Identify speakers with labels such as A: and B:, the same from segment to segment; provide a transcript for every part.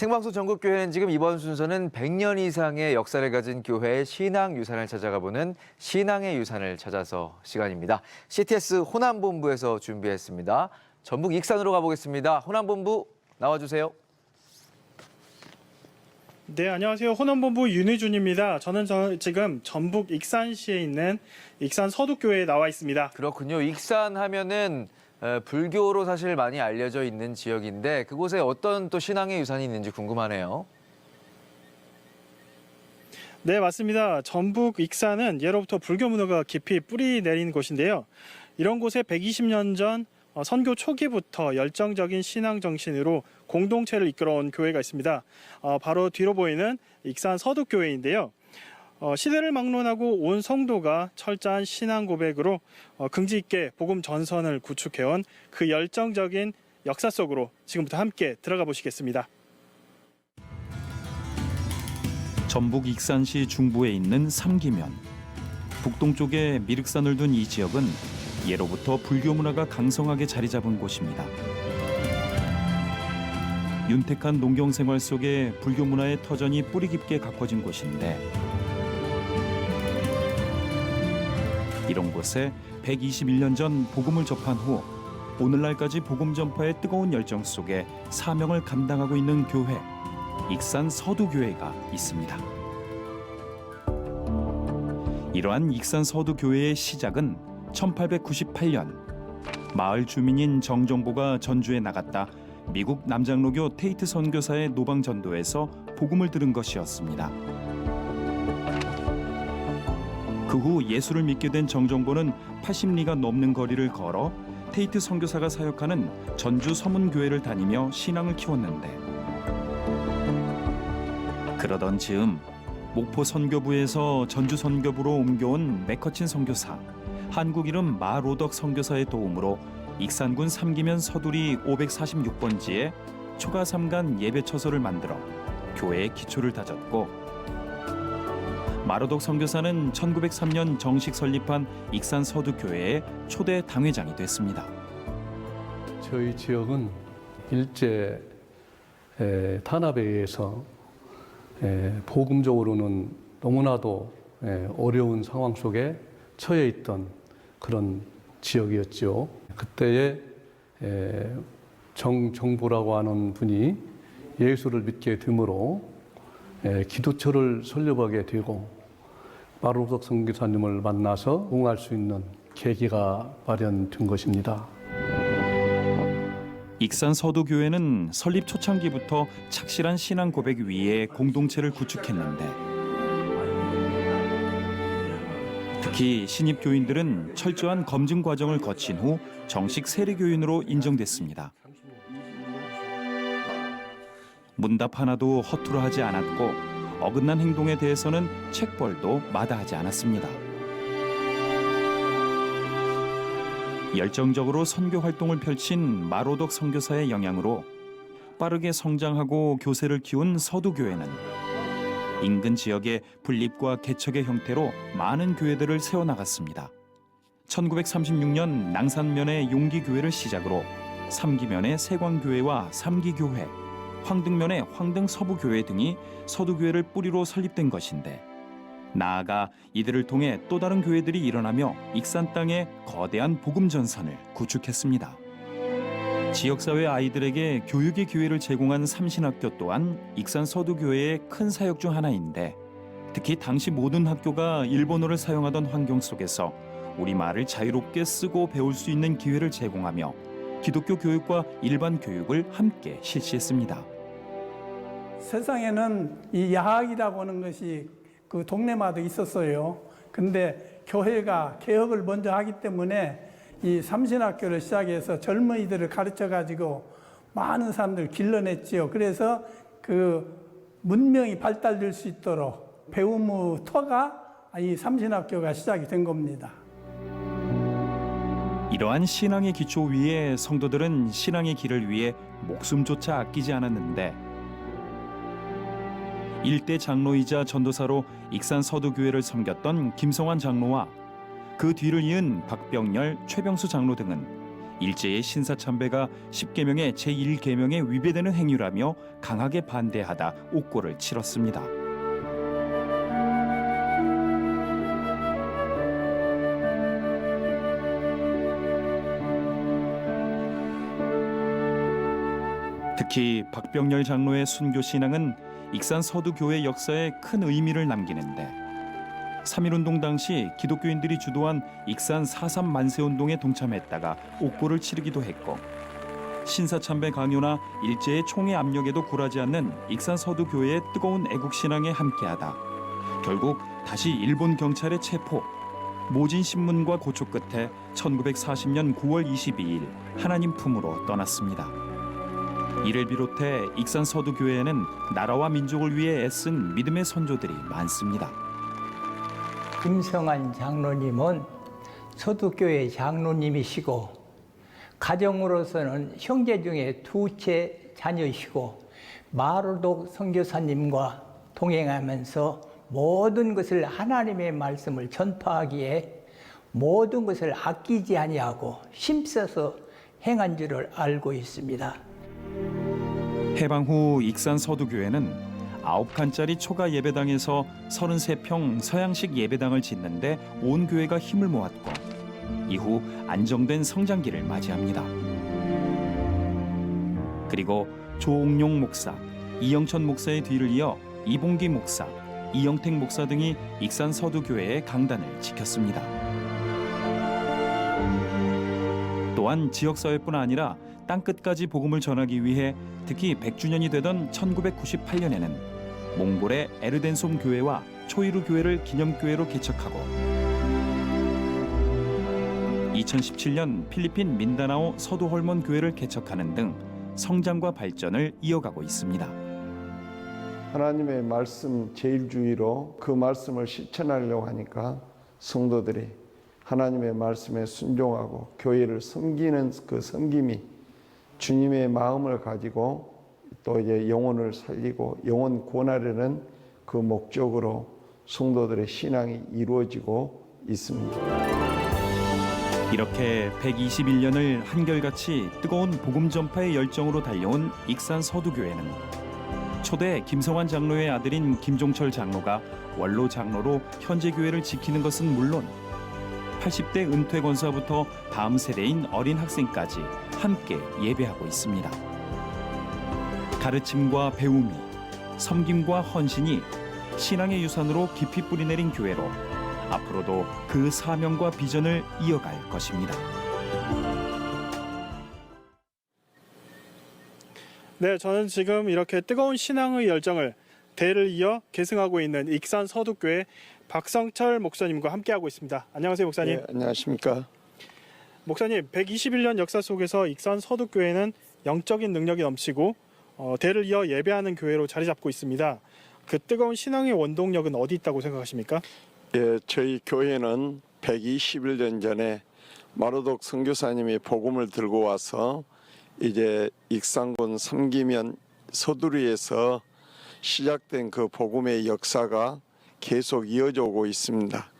A: 생방송 전국교회는 지금 이번 순서는 100년 이상의 역사를 가진 교회의 신앙 유산을 찾아가 보는 신앙의 유산을 찾아서 시간입니다. CTS 호남본부에서 준비했습니다. 전북 익산으로 가보겠습니다. 호남본부 나와주세요.
B: 네, 안녕하세요. 호남본부 윤희준입니다. 저는 저, 지금 전북 익산시에 있는 익산 서독교회에 나와 있습니다.
A: 그렇군요. 익산 하면은 어, 불교로 사실 많이 알려져 있는 지역인데 그곳에 어떤 또 신앙의 유산이 있는지 궁금하네요.
B: 네, 맞습니다. 전북 익산은 예로부터 불교 문화가 깊이 뿌리 내린 곳인데요. 이런 곳에 120년 전 어, 선교 초기부터 열정적인 신앙 정신으로 공동체를 이끌어온 교회가 있습니다. 어, 바로 뒤로 보이는 익산 서독교회인데요. 어, 시대를 막론하고 온 성도가 철저한 신앙 고백으로 어, 긍지 있게 복음 전선을 구축해온 그 열정적인 역사 속으로 지금부터 함께 들어가 보시겠습니다.
C: 전북 익산시 중부에 있는 삼기면. 북동쪽에 미륵산을 둔 이 지역은 예로부터 불교 문화가 강성하게 자리 잡은 곳입니다. 윤택한 농경 생활 속에 불교 문화의 터전이 뿌리 깊게 가꿔진 곳인데 이런 곳에 121년 전 복음을 접한 후 오늘날까지 복음 전파의 뜨거운 열정 속에 사명을 감당하고 있는 교회 익산 서두교회가 있습니다. 이러한 익산 서두교회의 시작은 1898년 마을 주민인 정정보가 전주에 나갔다 미국 남장로교 테이트 선교사의 노방 전도에서 복음을 들은 것이었습니다. 그 후 예수를 믿게 된 정정보는 80리가 넘는 거리를 걸어 테이트 선교사가 사역하는 전주 서문교회를 다니며 신앙을 키웠는데 그러던 즈음 목포 선교부에서 전주 선교부로 옮겨온 맥커친 선교사 한국 이름 마로덕 선교사의 도움으로 익산군 삼기면 서두리 546번지에 초가 삼간 예배 처소를 만들어 교회의 기초를 다졌고 마로덕 선교사는 1903년 정식 설립한 익산 서두교회의 초대 당회장이 됐습니다.
D: 저희 지역은 일제 에, 탄압에 의해서 에, 복음적으로는 너무나도 에, 어려운 상황 속에 처해 있던 그런 지역이었죠. 그때에 에, 정정보라고 하는 분이 예수를 믿게 에, 기도처를 설립하게 되고 마루덕 선교사님을 만나서 응할 수 있는 계기가 마련된 것입니다.
C: 익산 서도교회는 설립 초창기부터 착실한 신앙 고백 위에 공동체를 구축했는데 특히 신입 교인들은 철저한 검증 과정을 거친 후 정식 세례 교인으로 인정됐습니다. 문답 하나도 허투루 하지 않았고 어긋난 행동에 대해서는 책벌도 마다하지 않았습니다. 열정적으로 선교 활동을 펼친 마로덕 선교사의 영향으로 빠르게 성장하고 교세를 키운 서두교회는 인근 지역의 분립과 개척의 형태로 많은 교회들을 세워나갔습니다. 1936년 낭산면의 용기교회를 시작으로 삼기면의 세광교회와 삼기교회, 황등면의 황등서부교회 등이 서두교회를 뿌리로 설립된 것인데 나아가 이들을 통해 또 다른 교회들이 일어나며 익산 땅에 거대한 복음 전선을 구축했습니다. 지역사회 아이들에게 교육의 기회를 제공한 삼신학교 또한 익산 서두교회의 큰 사역 중 하나인데 특히 당시 모든 학교가 일본어를 사용하던 환경 속에서 우리말을 자유롭게 쓰고 배울 수 있는 기회를 제공하며 기독교 교육과 일반 교육을 함께 실시했습니다.
E: 세상에는 이 야학이라고 하는 것이 그 동네마다 있었어요. 근데 교회가 개혁을 먼저 하기 때문에 이 삼신학교를 시작해서 젊은이들을 가르쳐 가지고 많은 사람들 길러냈지요. 그래서 그 문명이 발달될 수 있도록 배움의 터가 이 삼신학교가 시작이 된 겁니다.
C: 이러한 신앙의 기초 위에 성도들은 신앙의 길을 위해 목숨조차 아끼지 않았는데 일대 장로이자 전도사로 익산 서두교회를 섬겼던 김성환 장로와 그 뒤를 이은 박병열, 최병수 장로 등은 일제의 신사참배가 10계명의 제1계명에 위배되는 행위라며 강하게 반대하다 옥고를 치렀습니다. 특히 박병렬 장로의 순교 신앙은 익산 서두교회 역사에 큰 의미를 남기는데 3.1운동 당시 기독교인들이 주도한 익산 4.3 만세운동에 동참했다가 옥고를 치르기도 했고 신사참배 강요나 일제의 총의 압력에도 굴하지 않는 익산 서두교회의 뜨거운 애국신앙에 함께하다 결국 다시 일본 경찰의 체포 모진 신문과 고초 끝에 1940년 9월 22일 하나님 품으로 떠났습니다. 이를 비롯해 익산 서두교회에는 나라와 민족을 위해 애쓴 믿음의 선조들이 많습니다.
F: 김성한 장로님은 서두교회 장로님이시고 가정으로서는 형제 중에 두째 자녀이시고 마루독 선교사님과 동행하면서 모든 것을 하나님의 말씀을 전파하기에 모든 것을 아끼지 아니하고 힘써서 행한 줄을 알고 있습니다.
C: 해방 후 익산 서두교회는 아홉 칸짜리 초가 예배당에서 33평 서양식 예배당을 짓는데 온 교회가 힘을 모았고 이후 안정된 성장기를 맞이합니다. 그리고 조옥용 목사, 이영천 목사의 뒤를 이어 이봉기 목사, 이영택 목사 등이 익산 서두교회의 강단을 지켰습니다. 또한 지역사회뿐 아니라 땅끝까지 복음을 전하기 위해 특히 100주년이 되던 1998년에는 몽골의 에르덴솜 교회와 초이루 교회를 기념교회로 개척하고 2017년 필리핀 민다나오 서도홀몬 교회를 개척하는 등 성장과 발전을 이어가고 있습니다.
G: 하나님의 말씀 제일주의로 그 말씀을 실천하려고 하니까 성도들이 하나님의 말씀에 순종하고 교회를 섬기는 그 섬김이 주님의 마음을 가지고 또 이제 영혼을 살리고 영혼 구원하려는 그 목적으로 성도들의 신앙이 이루어지고 있습니다.
C: 이렇게 121년을 한결같이 뜨거운 복음 전파의 열정으로 달려온 익산 서두교회는 초대 김성환 장로의 아들인 김종철 장로가 원로 장로로 현재 교회를 지키는 것은 물론 80대 은퇴 권사부터 다음 세대인 어린 학생까지 함께 예배하고 있습니다. 가르침과 배움이 섬김과 헌신이 신앙의 유산으로 깊이 뿌리내린 교회로 앞으로도 그 사명과 비전을 이어갈 것입니다.
B: 네, 저는 지금 이렇게 뜨거운 신앙의 열정을 대를 이어 계승하고 있는 익산 서두교회 박성철 목사님과 함께하고 있습니다. 안녕하세요, 목사님.
G: 예, 안녕하십니까?
B: 목사님, 121년 역사 속에서 익산 서두교회는 영적인 능력이 넘치고 어, 대를 이어 예배하는 교회로 자리 잡고 있습니다. 그 뜨거운 신앙의 원동력은 어디 있다고 생각하십니까?
G: 예, 저희 교회는 121년 전에 마루독 선교사님이 복음을 들고 와서 이제 익산군 삼기면 서두리에서 시작된 그 복음의 역사가 계속 이어져 오고 있습니다.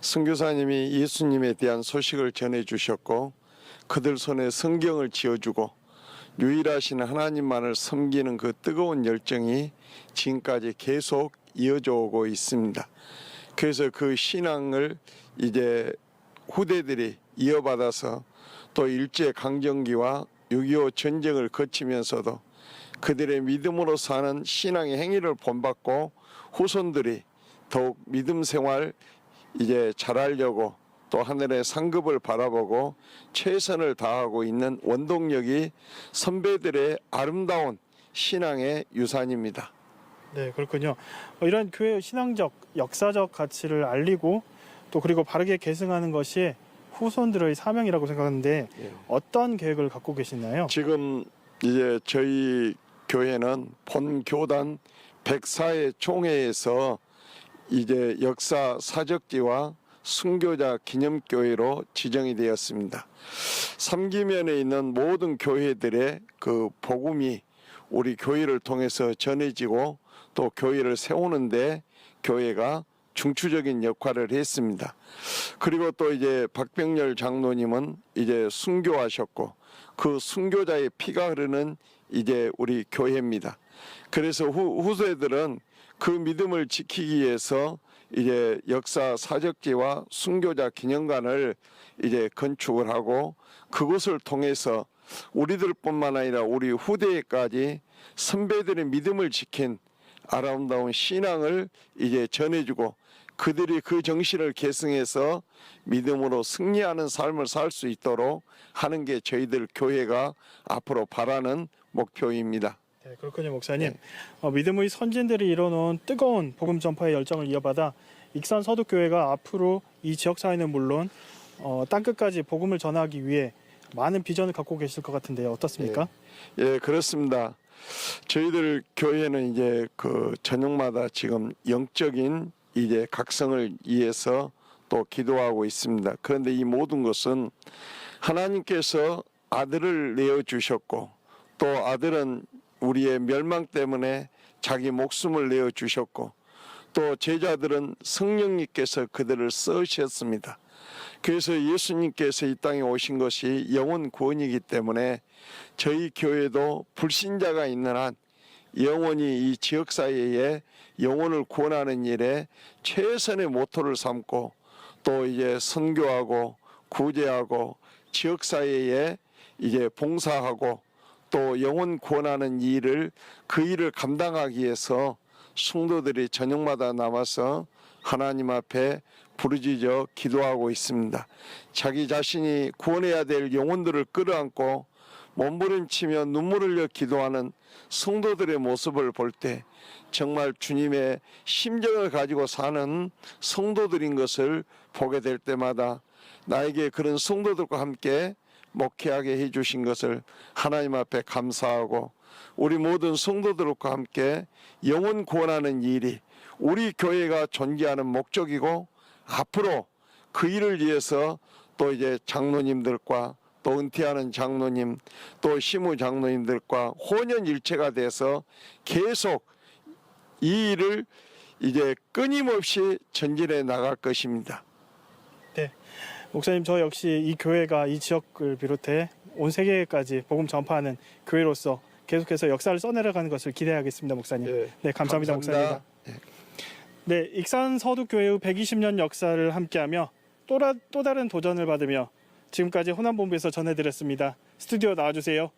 G: 선교사님이 예수님에 대한 소식을 전해 주셨고 그들 손에 성경을 지어주고 유일하신 하나님만을 섬기는 그 뜨거운 열정이 지금까지 계속 이어져 오고 있습니다. 그래서 그 신앙을 이제 후대들이 이어받아서 또 일제 강점기와 6.25 전쟁을 거치면서도 그들의 믿음으로 사는 신앙의 행위를 본받고 후손들이 더욱 믿음 생활 이제 잘하려고 또 하늘의 상급을 바라보고 최선을 다하고 있는 원동력이 선배들의 아름다운 신앙의 유산입니다.
B: 네, 그렇군요. 어, 이런 교회의 신앙적, 역사적 가치를 알리고 또 그리고 바르게 계승하는 것이 후손들의 사명이라고 생각하는데
G: 예.
B: 어떤 계획을 갖고 계시나요?
G: 지금 이제 저희 교회는 본 교단 104회 총회에서 이제 역사 사적지와 순교자 기념교회로 지정이 되었습니다. 삼기면에 있는 모든 교회들의 그 복음이 우리 교회를 통해서 전해지고 또 교회를 세우는데 교회가 중추적인 역할을 했습니다. 그리고 또 이제 박병렬 장로님은 이제 순교하셨고 그 순교자의 피가 흐르는 이제 우리 교회입니다. 그래서 후, 후세들은 그 믿음을 지키기 위해서 이제 역사 사적지와 순교자 기념관을 이제 건축을 하고 그것을 통해서 우리들뿐만 아니라 우리 후대에까지 선배들의 믿음을 지킨 아름다운 신앙을 이제 전해주고 그들이 그 정신을 계승해서 믿음으로 승리하는 삶을 살 수 있도록 하는 게 저희들 교회가 앞으로 바라는 목표입니다.
B: 네, 그렇군요, 목사님. 어, 믿음의 선진들이 이뤄놓은 뜨거운 복음 전파의 열정을 이어받아 익산 서독교회가 앞으로 이 지역 사회는 물론 어, 땅 끝까지 복음을 전하기 위해 많은 비전을 갖고 계실 것 같은데요. 어떻습니까?
G: 예, 그렇습니다. 저희들 교회는 이제 그 저녁마다 지금 영적인 이제 각성을 위해서 또 기도하고 있습니다. 그런데 이 모든 것은 하나님께서 아들을 내어 주셨고 또 아들은 우리의 멸망 때문에 자기 목숨을 내어 주셨고 또 제자들은 성령님께서 그들을 쓰셨습니다. 그래서 예수님께서 이 땅에 오신 것이 영원 구원이기 때문에 저희 교회도 불신자가 있는 한 영원히 이 지역 사회에 영혼을 구원하는 일에 최선의 모토를 삼고 또 이제 선교하고 구제하고 지역 사회에 이제 봉사하고 또 영혼 구원하는 일을 그 일을 감당하기 위해서 성도들이 저녁마다 남아서 하나님 앞에 부르짖어 기도하고 있습니다. 자기 자신이 구원해야 될 영혼들을 끌어안고 몸부림치며 눈물 흘려 기도하는 성도들의 모습을 볼 때 정말 주님의 심정을 가지고 사는 성도들인 것을 보게 될 때마다 나에게 그런 성도들과 함께 목회하게 해주신 것을 하나님 앞에 감사하고 우리 모든 성도들과 함께 영혼 구원하는 일이 우리 교회가 존재하는 목적이고 앞으로 그 일을 위해서 또 이제 장로님들과 또 은퇴하는 장로님 또 시무 장로님들과 혼연일체가 돼서 계속 이 일을 이제 끊임없이 전진해 나갈 것입니다.
B: 목사님, 저 역시 이 교회가 이 지역을 비롯해 온 세계까지 복음 전파하는 교회로서 계속해서 역사를 써내려가는 것을 기대하겠습니다, 목사님.
G: 예,
B: 네, 감사합니다, 목사님. 네, 익산 서독교회의 120년 역사를 함께하며 또, 라, 또 다른 도전을 받으며 지금까지 호남본부에서 전해드렸습니다. 스튜디오 나와주세요.